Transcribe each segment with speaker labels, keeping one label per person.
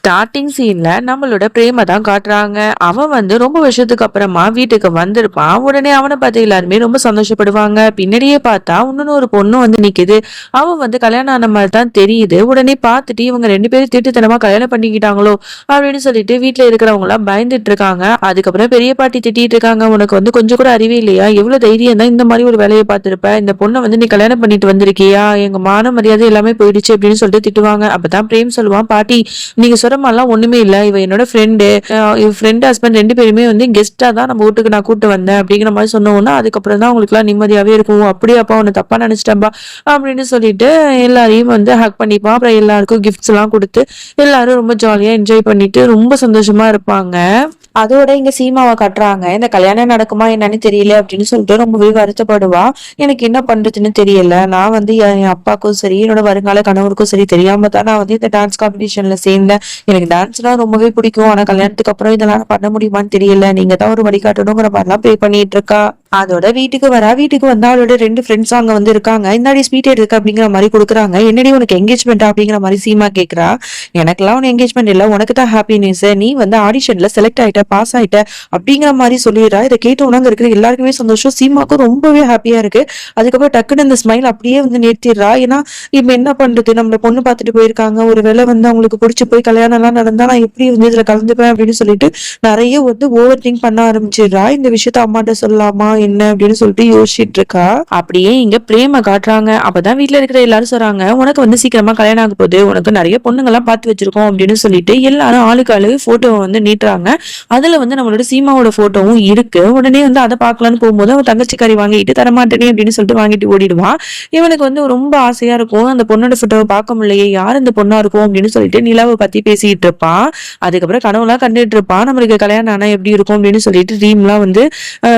Speaker 1: Starting சீன்ல நம்மளோட பிரேமை தான் காட்டுறாங்க. அவன் வந்து ரொம்ப வருஷத்துக்கு அப்புறமா வீட்டுக்கு வந்திருப்பான். உடனே அவனை பார்த்து எல்லாருமே ரொம்ப சந்தோஷப்படுவாங்க. பின்னாடியே பார்த்தா இன்னொன்னு ஒரு பொண்ணு வந்து நிக்குது. அவன் வந்து கல்யாணம் ஆன மாதிரி தான் தெரியுது. உடனே பார்த்துட்டு இவங்க ரெண்டு பேரும் திட்டுத்தனமா கல்யாணம் பண்ணிக்கிட்டாங்களோ அப்படின்னு சொல்லிட்டு வீட்டுல இருக்கிறவங்க எல்லாம் பயந்துட்டு இருக்காங்க அதுக்கப்புறம் பெரிய பாட்டி திட்டிட்டு இருக்காங்க. உனக்கு வந்து கொஞ்சம் கூட அறிவே இல்லையா? எவ்வளவு தைரியம் தான் இந்த மாதிரி ஒரு வேலையை பார்த்திருப்ப? இந்த பொண்ணை வந்து நீ கல்யாணம் பண்ணிட்டு வந்திருக்கியா? எங்க மான மரியாதை எல்லாமே போயிடுச்சு அப்படின்னு சொல்லிட்டு திட்டுவாங்க. அப்பதான் பிரேம் சொல்லுவான் பாட்டி நீங்க சொல்றமாலாம் ஒண்ணுமே இல்லை. இவ என்னோட ஃப்ரெண்டு இவ ஃப்ரெண்ட் ஹஸ்பண்ட் ரெண்டு பேருமே வந்து கெஸ்டா தான் நம்ம வீட்டுக்கு நான் கூட்டு வந்தேன் அப்படிங்கிற மாதிரி சொன்னோன்னா அதுக்கப்புறம் தான் உங்களுக்கு எல்லாம் நிம்மதியாவே இருக்கும். அப்படியே அப்பா உன்னை தப்பா நினைச்சிட்டேன்பா அப்படின்னு சொல்லிட்டு எல்லாரையும் வந்து ஹக் பண்ணிப்பா அப்புறம் எல்லாருக்கும் கிஃப்ட்ஸ் எல்லாம் கொடுத்து எல்லாரும் ரொம்ப ஜாலியா என்ஜாய் பண்ணிட்டு ரொம்ப சந்தோஷமா இருப்பாங்க. அதோட இங்க சீமாவை கட்டுறாங்க. இந்த கல்யாணம் நடக்குமா என்னன்னு தெரியல அப்படின்னு சொல்லிட்டு ரொம்பவே வருத்தப்படுவா. எனக்கு என்ன பண்றதுன்னு தெரியல. நான் வந்து என் என் அப்பாவுக்கும் சரி என்னோட வருங்கால கணவருக்கும் சரி தெரியாம தான் நான் வந்து இந்த டான்ஸ் காம்படிஷன்ல சேர்ந்தேன். எனக்கு டான்ஸ்னா ரொம்பவே பிடிக்கும். ஆனா கல்யாணத்துக்கு அப்புறம் இதெல்லாம் பண்ண முடியுமான்னு தெரியல. நீங்க தான் ஒரு வழிகாட்டணுங்கிற மாதிரிலாம் பே பண்ணிட்டு இருக்கா. அதோட வீட்டுக்கு வரா. வீட்டுக்கு வந்தா அவளோட ரெண்டு ஃப்ரெண்ட்ஸ் அங்க வந்து இருக்காங்க. இந்தாடி ஸ்வீட் எடுக்க அப்படிங்கிற மாதிரி கொடுக்குறாங்க. என்னடி உனக்கு எங்கேஜ்மெண்ட் அப்படிங்கிற மாதிரி சீமா கேக்குறா. எனக்கெல்லாம் உன் எங்கேஜ்மெண்ட் இல்ல. உனக்கு தான் ஹாப்பினஸ் நீ வந்து ஆடிஷன்ல செலக்ட் ஆயிட்ட பாஸ் ஆயிட்ட அப்படிங்கிற மாதிரி சொல்லிடுறா. இதை கேட்ட உடனே இருக்கிற எல்லாருக்குமே சந்தோஷம். சீமாக்கும் ரொம்பவே ஹாப்பியா இருக்கு. அதுக்கப்புறம் டக்குன்னு இந்த ஸ்மைல் அப்படியே வந்து நிறுத்திடுறா ஏன்னா இப்ப என்ன பண்றது? நம்மள பொண்ணு பார்த்துட்டு போயிருக்காங்க. ஒரு வேளை வந்து அவங்களுக்கு பிடிச்சி போய் கல்யாணம் எல்லாம் நடந்தா நான் எப்படி வந்து இதுல கலந்துப்பேன் அப்படின்னு சொல்லிட்டு நிறைய வந்து ஓவர் திங்க் பண்ண ஆரம்பிச்சிடுறா. இந்த விஷயத்த அம்மாட்ட சொல்லலாமா? என்ன அப்படின்னு சொல்லிட்டு யோசிச்சுட்டு இருக்கா அப்படியே இங்க பிரேம காட்டுறாங்க. அப்பதான் வீட்டுல இருக்கிற எல்லாரும் சொல்றாங்க உனக்கு வந்து சீக்கிரமா கல்யாணம் ஆக போகுது. உனக்கு நிறைய பொண்ணுங்கெல்லாம் பார்த்து வச்சிருக்கோம். அப்படின்னு சொல்லிட்டு எல்லாரும் ஆளுக்கு ஆளு போட்டோவை வந்து நீட்டுறாங்க. அதுல வந்து நம்மளோட சீமாவோட போட்டோவும் இருக்கு. உடனே வந்து அதை பார்க்கலான்னு போகும்போது அவன் தங்கச்சிக்காரி வாங்கிட்டு தரமாட்டேனே அப்படின்னு சொல்லிட்டு வாங்கிட்டு ஓடிடுவான் இவனுக்கு வந்து ரொம்ப ஆசையா இருக்கும். அந்த பொண்ணோட போட்டோவை பார்க்க முடியலையே. யார் இந்த பொண்ணா இருக்கும்? அப்படின்னு சொல்லிட்டு நிலாவை பத்தி பேசிட்டு இருப்பான் அதுக்கப்புறம் கனவுலாம் கண்டுட்டு இருப்பான் நம்மளுக்கு கல்யாணம் ஆனா எப்படி இருக்கும்? அப்படின்னு சொல்லிட்டு ட்ரீம்லாம் வந்து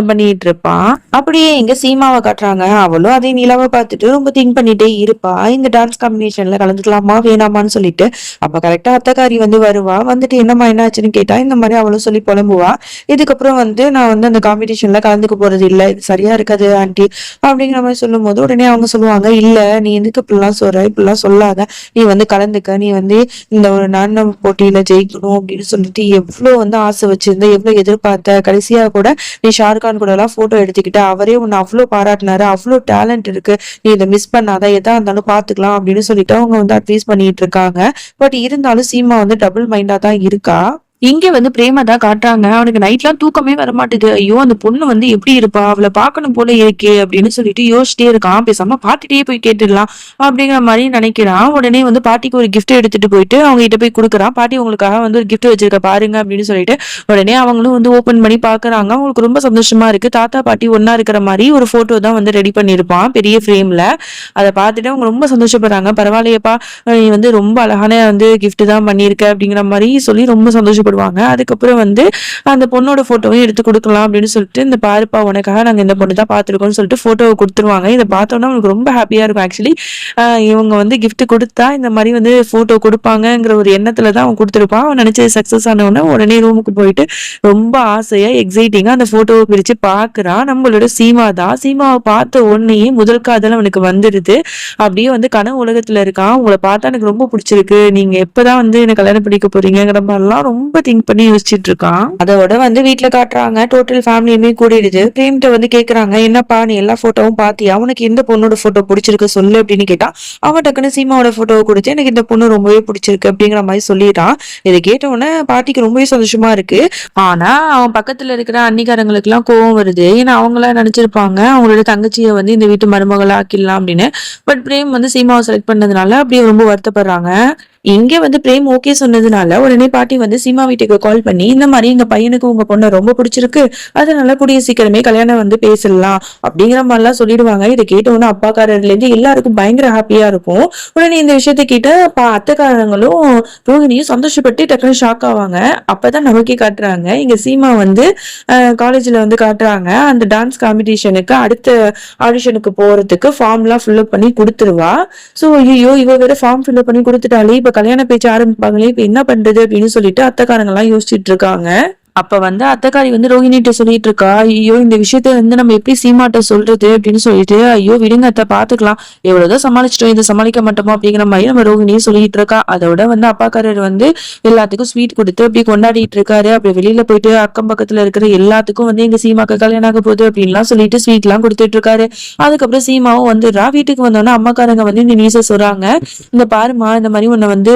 Speaker 1: பண்ணிட்டு இருப்பான் அப்படியே இங்க சீமாவை காட்டுறாங்க. அவளும் அதே நிலாவை பார்த்துட்டு ரொம்ப திங்க் பண்ணிட்டே இருப்பா. இந்த டான்ஸ் காம்பினேஷன்ல கலந்துக்கலாமா வேணாமான்னு சொல்லிட்டு. அப்ப கரெக்டா அத்தைக்காரி வந்து வருவா. வந்துட்டு என்னம்மா என்ன ஆச்சுன்னு கேட்டா இந்த மாதிரி அவளும் சொல்லி புலம்புவா. இதுக்கப்புறம் வந்து நான் வந்து அந்த காம்படிஷன்ல கலந்துக்க போறது இல்ல. இது சரியா இருக்காது ஆண்டி அப்படிங்கிற மாதிரி சொல்லும் போது உடனே அவங்க சொல்லுவாங்க இல்ல நீ எதுக்கு இப்படிலாம் சொல்ற? இப்படிலாம் சொல்லாத. நீ வந்து கலந்துக்க. நீ வந்து இந்த ஒரு நடன போட்டியில ஜெயிக்கணும் அப்படின்னு சொல்லிட்டு எவ்வளவு வந்து ஆசை வச்சிருந்த எவ்வளவு எதிர்பார்த்த. கடைசியா கூட நீ ஷாருக்கான் கூட எல்லாம் போட்டோ எடுத்துக்கிட்ட அவரே உன்னை அவ்வளவு பாராட்டினாரு அவ்வளவு டேலண்ட் இருக்கு. நீ இதை மிஸ் பண்ணாத எதா இருந்தாலும் பாத்துக்கலாம் அப்படின்னு சொல்லிட்டு அவங்க வந்து அட்வைஸ் பண்ணிட்டு இருக்காங்க. பட் இருந்தாலும் சீமா வந்து டபுள் மைண்டா தான் இருக்கா? இங்க வந்து பிரேமா தான் காட்டுறாங்க. அவனுக்கு நைட்லாம் தூக்கமே வரமாட்டுது ஐயோ அந்த பொண்ணு வந்து எப்படி இருப்பா? அவளை பார்க்கணும் போல இருக்கே அப்படின்னு சொல்லிட்டு யோசிச்சிட்டே இருக்கான். பேசாம பாட்டிட்டே போய் கேட்டுடலாம் அப்படிங்கிற மாதிரி நினைக்கிறான். உடனே வந்து பாட்டிக்கு ஒரு கிஃப்ட் எடுத்துட்டு போயிட்டு அவங்க கிட்ட போய் கொடுக்குறான். பாட்டி உங்களுக்காக வந்து ஒரு கிஃப்ட் வச்சிருக்க பாருங்க அப்படின்னு சொல்லிட்டு உடனே அவங்களும் வந்து ஓபன் பண்ணி பாக்குறாங்க அவங்களுக்கு ரொம்ப சந்தோஷமா இருக்கு. தாத்தா பாட்டி ஒன்னா இருக்கிற மாதிரி ஒரு போட்டோ தான் வந்து ரெடி பண்ணியிருப்பான் பெரிய ஃப்ரேம்ல அதை பார்த்துட்டு அவங்க ரொம்ப சந்தோஷப்படுறாங்க. பரவாயில்லையப்பா நீ வந்து ரொம்ப அழகான வந்து கிஃப்ட் தான் பண்ணியிருக்க அப்படிங்கிற மாதிரி சொல்லி ரொம்ப கூப்பிடுவாங்க அதுக்கப்புறம் வந்து அந்த பொண்ணோட போட்டோவையும் எடுத்து கொடுக்கலாம் அப்படின்னு சொல்லிட்டு இந்த பாருப்பா உனக்காக நாங்க இந்த பொண்ணு தான் பார்த்துருக்கோம்னு சொல்லிட்டு போட்டோவை கொடுத்துருவாங்க. இதை பார்த்தோன்னா அவனுக்கு ரொம்ப ஹாப்பியா இருக்கும். ஆக்சுவலி இவங்க வந்து கிஃப்ட் கொடுத்தா இந்த மாதிரி வந்து போட்டோ கொடுப்பாங்கங்கிற ஒரு எண்ணத்துல தான் அவன் கொடுத்துருப்பான். அவன் நினைச்சது சக்சஸ் ஆனவுடனே உடனே ரூமுக்கு போயிட்டு ரொம்ப ஆசையா எக்ஸைட்டிங்கா அந்த போட்டோவை பிரிச்சு பாக்குறான் நம்மளோட சீமா தான். சீமாவை பார்த்த உடனேயே முதல் காதல் அவனுக்கு வந்துடுது அப்படியே வந்து கனவு உலகத்துல இருக்கான். உங்களை பார்த்தா எனக்கு ரொம்ப பிடிச்சிருக்கு. நீங்க எப்பதான் வந்து என்ன கல்யாணம் பண்ணிக்க போறீங்கிற மாதிரிலாம் ரொம்ப திங்க் பண்ணி யோசிச்சுட்டு இருக்கான் அதோட வந்து வீட்டுல காட்டுறாங்க. டோட்டல் ஃபேமிலியுமே கூடிடுது. பிரேம்கிட்ட வந்து கேக்குறாங்க என்னப்பா நீ எல்லா போட்டோவும் பாத்தியா? உனக்கு எந்த பொண்ணோட போட்டோ பிடிச்சிருக்கு சொல்லு அப்படின்னு கேட்டா அவன் டக்குன்னு சீமாவோட போட்டோவை கொடுத்து எனக்கு இந்த பொண்ணு ரொம்பவே பிடிச்சிருக்கு அப்படிங்கிற மாதிரி சொல்லிடுறான் இதை கேட்ட உடனே பாட்டிக்கு ரொம்பவே சந்தோஷமா இருக்கு. ஆனா அவன் பக்கத்துல இருக்கிற அன்னிக்காரங்களுக்கு எல்லாம் கோவம் வருது. ஏன்னா அவங்களாம் நினைச்சிருப்பாங்க அவங்களோட தங்கச்சியை வந்து இந்த வீட்டு மருமகளா ஆக்கிடலாம் அப்படின்னு. பட் பிரேம் வந்து சீமாவை செலக்ட் பண்ணதுனால அப்படியே ரொம்ப வருத்தப்படுறாங்க. இங்க வந்து பிரேம் ஓகே சொன்னதுனால உடனே பாட்டி வந்து சீமா வீட்டுக்கு கால் பண்ணி இந்த மாதிரி எங்க பையனுக்கு உங்க பொண்ணை ரொம்ப பிடிச்சிருக்கு அதனால கூடிய சீக்கிரமே கல்யாணம் வந்து பேசலாம் அப்படிங்கிற மாதிரிலாம் சொல்லிடுவாங்க. இதை கேட்ட உடனே அப்பாக்காரர்ல இருந்து எல்லாருக்கும் பயங்கர ஹாப்பியா இருக்கும். உடனே இந்த விஷயத்தை கேட்ட பா அத்தைக்காரங்களும் ரோஹிணியும் சந்தோஷப்பட்டு டக்குனு ஷாக் ஆவாங்க. அப்பதான் நமக்கே காட்டுறாங்க. இங்க சீமா வந்து காலேஜ்ல வந்து காட்டுறாங்க. அந்த டான்ஸ் காம்படிஷனுக்கு அடுத்த ஆடிஷனுக்கு போறதுக்கு ஃபார்ம்லாம் ஃபில்அப் பண்ணி கொடுத்துருவா. சோ ஐயோ இவ வேற ஃபார்ம் ஃபில்அப் பண்ணி கொடுத்துட்டாலே இப்ப கல்யாண பேச்சு ஆரம்பிப்பாங்களே இப்ப என்ன பண்றது அப்படின்னு சொல்லிட்டு அத்தைக்காரங்க எல்லாம் யோசிச்சுட்டு இருக்காங்க. அப்ப வந்து அத்தக்காரி வந்து ரோஹிணிட்ட சொல்லிட்டு இருக்கா ஐயோ இந்த விஷயத்த வந்து நம்ம எப்படி சீமாட்ட சொல்றது? அப்படின்னு சொல்லிட்டு ஐயோ விடுங்க அத்தை பாத்துக்கலாம். எவ்வளவுதான் சமாளிச்சிட்டோம் இதை சமாளிக்க மாட்டோமோ? அப்படிங்கிற மாதிரி நம்ம ரோஹிணியும் சொல்லிட்டு இருக்கா. அதோட வந்து அப்பாக்காரர் வந்து எல்லாத்துக்கும் ஸ்வீட் கொடுத்து அப்படி கொண்டாடிட்டு இருக்காரு. அப்படி வெளியில போயிட்டு அக்கம் பக்கத்துல இருக்கிற எல்லாத்துக்கும் வந்து எங்க சீமாக்கு கல்யாணம் ஆக போகுது அப்படின்லாம் சொல்லிட்டு ஸ்வீட் எல்லாம் கொடுத்துட்டு இருக்காரு. அதுக்கப்புறம் சீமாவும் வந்துடுறா. வீட்டுக்கு வந்தோடனே அம்மாக்காரங்க வந்து இந்த நியூஸை சொல்றாங்க. இந்த பாருமா இந்த மாதிரி உன்னை வந்து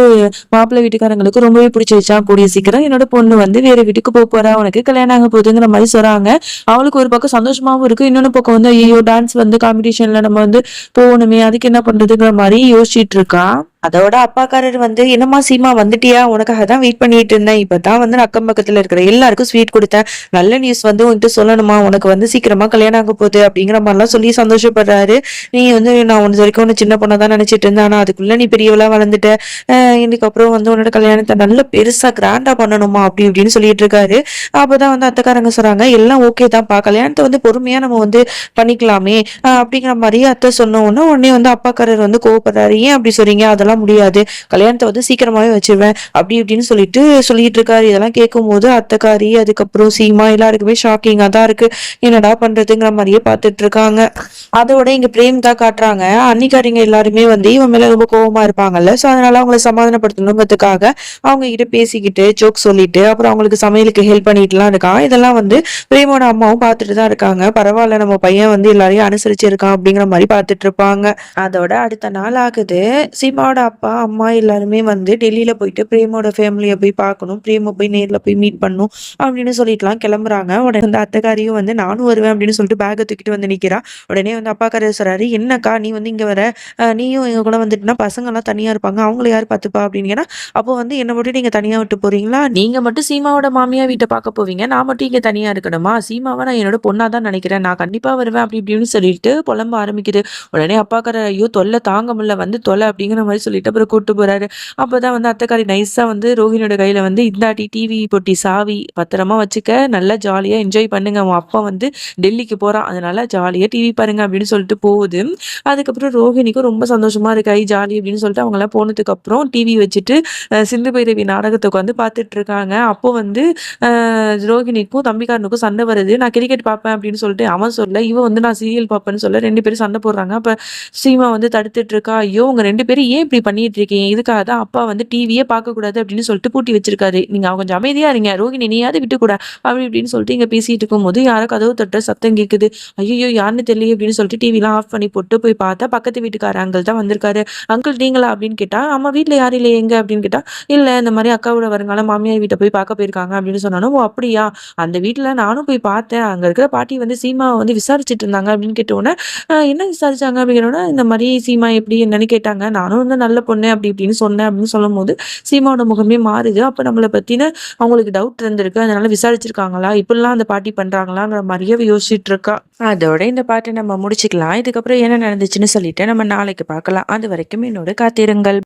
Speaker 1: மாப்பிள்ளை வீட்டுக்காரங்களுக்கு ரொம்பவே பிடிச்சிருச்சா கூடிய சீக்கிரம் என்னோட பொண்ணு வந்து வேற வீட்டுக்கு போக போறா உனக்கு கல்யாணம் ஆக போகுதுங்கிற மாதிரி சொல்றாங்க. அவளுக்கு ஒரு பக்கம் சந்தோஷமாவும் இருக்கு. இன்னொன்னு பக்கம் வந்து ஐயோ டான்ஸ் வந்து காம்படிஷன்ல நம்ம வந்து போகணுமே அதுக்கு என்ன பண்றதுங்கிற மாதிரி யோசிச்சுட்டு இருக்கா? அதோட அப்பாக்காரர் வந்து என்னம்மா சீமா வந்துட்டியா? உனக்காக தான் வெயிட் பண்ணிட்டு இருந்தேன். இப்பதான் வந்து அக்கம் பக்கத்துல இருக்கிற எல்லாருக்கும் ஸ்வீட் கொடுத்தேன். நல்ல நியூஸ் வந்து உன்கிட்ட சொல்லணுமா? உனக்கு வந்து சீக்கிரமா கல்யாணம் ஆக போகுது. அப்படிங்கிற மாதிரிலாம் சொல்லி சந்தோஷப்படுறாரு. நீ வந்து நான் உன் வரைக்கும் ஒன்று சின்ன பொண்ணை தான் நினைச்சிட்டு இருந்தேன். ஆனால் அதுக்குள்ள நீ பெரியவளா வளர்ந்துட்ட. ஆஹ் இன்னைக்கு அப்புறம் வந்து உன்னோட கல்யாணத்தை நல்ல பெருசா கிராண்டா பண்ணணுமா? அப்படி இப்படின்னு சொல்லிட்டு இருக்காரு. அப்பதான் வந்து அத்தைக்காரங்க சொல்றாங்க எல்லாம் ஓகே தான்ப்பா. கல்யாணத்தை வந்து பொறுமையா நம்ம வந்து பண்ணிக்கலாமே. அப்படிங்கிற மாதிரி அத்தை சொன்ன உடனே உடனே வந்து அப்பாக்காரர் வந்து கோவப்படுறாரு. ஏன் அப்படி சொல்றீங்க? அதெல்லாம் முடியாது. கல்யாணத்தை வந்து சீக்கிரமாவே வச்சிருவேன். அப்படி இப்படின்னு சொல்லிட்டு சொல்லிட்டு இருக்காரு. இதெல்லாம் கேட்கும் போது அத்தக்காரி அதுக்கப்புறம் சீமா எல்லாருக்குமே ஷாக்கிங்கா தான் இருக்கு. என்னடா பண்றதுங்கிற மாதிரியே பார்த்துட்டு இருக்காங்க. அதோட இங்க பிரேம் தான் காட்டுறாங்க. அன்னிக்காரிங்க எல்லாருமே வந்து இவன் மேல ரொம்ப கோபமா இருப்பாங்கல்ல. சோ அதனால அவங்கள சமாதானப்படுத்தணுங்கிறதுக்காக அவங்க கிட்ட பேசிக்கிட்டு ஜோக் சொல்லிட்டு அப்புறம் அவங்களுக்கு சமையலுக்கு ஹெல்ப் பண்ணிட்டுலாம் இருக்கான். இதெல்லாம் வந்து பிரேமோட அம்மாவும் பார்த்துட்டு தான் இருக்காங்க. பரவாயில்ல நம்ம பையன் வந்து எல்லாரையும் அனுசரிச்சு இருக்கான் அப்படிங்கிற மாதிரி பார்த்துட்டு இருப்பாங்க. அதோட அடுத்த நாள் ஆகுது. சீமாவோட அப்பா அம்மா எல்லாருமே வந்து டெல்லியில் போயிட்டு பிரேமோட ஃபேமிலியை போய் பார்க்கணும் பிரேமை போய் நேரில் போய் மீட் பண்ணணும் அப்படின்னு சொல்லிட்டுலாம் கிளம்புறாங்க. உடனே வந்து அத்தைக்காரியும் வந்து நானும் வருவேன் அப்படின்னு சொல்லிட்டு பேக்கை தூக்கிட்டு வந்து நிற்கிறா உடனே வந்து அப்பா கரையை என்னக்கா நீ வந்து இங்கே வர? நீயும் எங்கள் கூட வந்துட்டுனா பசங்கெல்லாம் தனியாக இருப்பாங்க அவங்கள யார் பார்த்துப்பா? அப்படின்னு அப்போ வந்து என்னை மட்டும் நீங்கள் தனியாக விட்டு போகிறீங்களா நீங்கள் மட்டும் சீமாவோட மாமியா வீட்டை பார்க்க போவீங்க நான் மட்டும் இங்கே தனியாக இருக்கணுமா? சீமாவை நான் என்னோட பொண்ணாக தான் நினைக்கிறேன் நான் கண்டிப்பாக வருவேன். அப்படி இப்படின்னு சொல்லிட்டு புலம்ப ஆரம்பிக்குது. உடனே அப்பாக்கார ஐயோ தொல்லை தாங்க முடியல வந்து தொலை அப்படிங்கிற மாதிரி சொல்லிட்டு அப்புறம் கூட்டு போறாரு. அப்போதான் வந்து அத்தைக்காரி நைஸா வந்து ரோஹினோட கையில வந்து இந்தாட்டி டிவி பொட்டி சாவி பத்திரமா வச்சுக்க நல்லா ஜாலியா என்ஜாய் பண்ணுங்க. உன் அப்பா வந்து டெல்லிக்கு போறான். அதனால ஜாலியா டிவி பாருங்க அப்படின்னு சொல்லிட்டு போகுது. அதுக்கப்புறம் ரோஹிணிக்கும் ரொம்ப சந்தோஷமா இருக்கு. ஐ ஜாலி அப்படின்னு சொல்லிட்டு அவங்க எல்லாம் போனதுக்கு அப்புறம் டிவி வச்சுட்டு சிந்து பைரவி நாடகத்தை உட்காந்து பார்த்துட்டு இருக்காங்க. அப்போ வந்து அஹ் ரோஹிணிக்கும் தம்பிக்காரனுக்கும் சண்டை வருது. நான் கிரிக்கெட் பார்ப்பேன் அப்படின்னு சொல்லிட்டு அவன் சொல்ல இவ வந்து நான் சீரியல் பார்ப்பேன்னு சொல்ல ரெண்டு பேரும் சண்டை போடுறாங்க. அப்ப சீமா வந்து தடுத்துட்டு இருக்கா. ஐயோ உங்க ரெண்டு பேரும் ஏன் இப்படி பண்ணிட்டு இருக்கீங்க இதுக்காக தான் அப்பா வந்து டிவியே பார்க்கக்கூடாது அப்படின்னு சொல்லிட்டு பூட்டி வச்சிருக்காரு. நீங்க அவங்க கொஞ்சம் அமைதியா இருங்க. ரோஹிணி நீயாவது விட்டுக்கூட. அப்படி இப்படின்னு சொல்லிட்டு இங்க பேசிட்டு இருக்கும்போது யாரோ கதவு தட்டுற சத்தம் கேக்குது. ஐயோ யாருன்னு தெரியல அப்படின்னு சொல்லிட்டு டிவிலாம் ஆஃப் பண்ணி போட்டு போய் பார்த்தா பக்கத்து வீட்டுக்கார அங்கிள் தான் வந்திருக்காரு. அங்கிள் நீங்களா? அப்படின்னு கேட்டா அம்மா வீட்டுல யாரும் இல்லை எங்க? அப்படின்னு கேட்டா இல்ல இந்த மாதிரி அக்காவோட வருங்கால மாமியார் வீட்டை போய் பார்க்க போயிருக்காங்க. அப்படின்னு சொன்னாலும் ஓ அப்படியா? அந்த வீட்டுல நானும் போய் பார்த்தேன். அங்க இருக்கிற பாட்டி வந்து சீமாவை வந்து விசாரிச்சுட்டு இருந்தாங்க. அப்படின்னு கேட்டோன்னே என்ன விசாரிச்சாங்க? அப்படிங்கிறோன்னா இந்த மாதிரி சீமா எப்படி என்னன்னு கேட்டாங்க. நானும் வந்து நல்ல பொண்ணு அப்படி இப்படின்னு சொன்னேன் அப்படின்னு சொல்லும் போது சீமாவோட முகமே மாறுது. அப்ப நம்மளை பத்தின அவங்களுக்கு டவுட் இருந்திருக்கு. அதனால விசாரிச்சிருக்காங்களா? இப்படிலாம் அந்த பாட்டி பண்றாங்களாங்கிற மாதிரியே யோசிச்சுட்டு இருக்கா அதோட இந்த பாட்டை நம்ம முடிச்சுக்கலாம். இதுக்கப்புறம் என்ன நடந்துச்சுன்னு சொல்லிட்டு நம்ம நாளைக்கு பார்க்கலாம். அது வரைக்கும் என்னோட காத்திருங்கள்.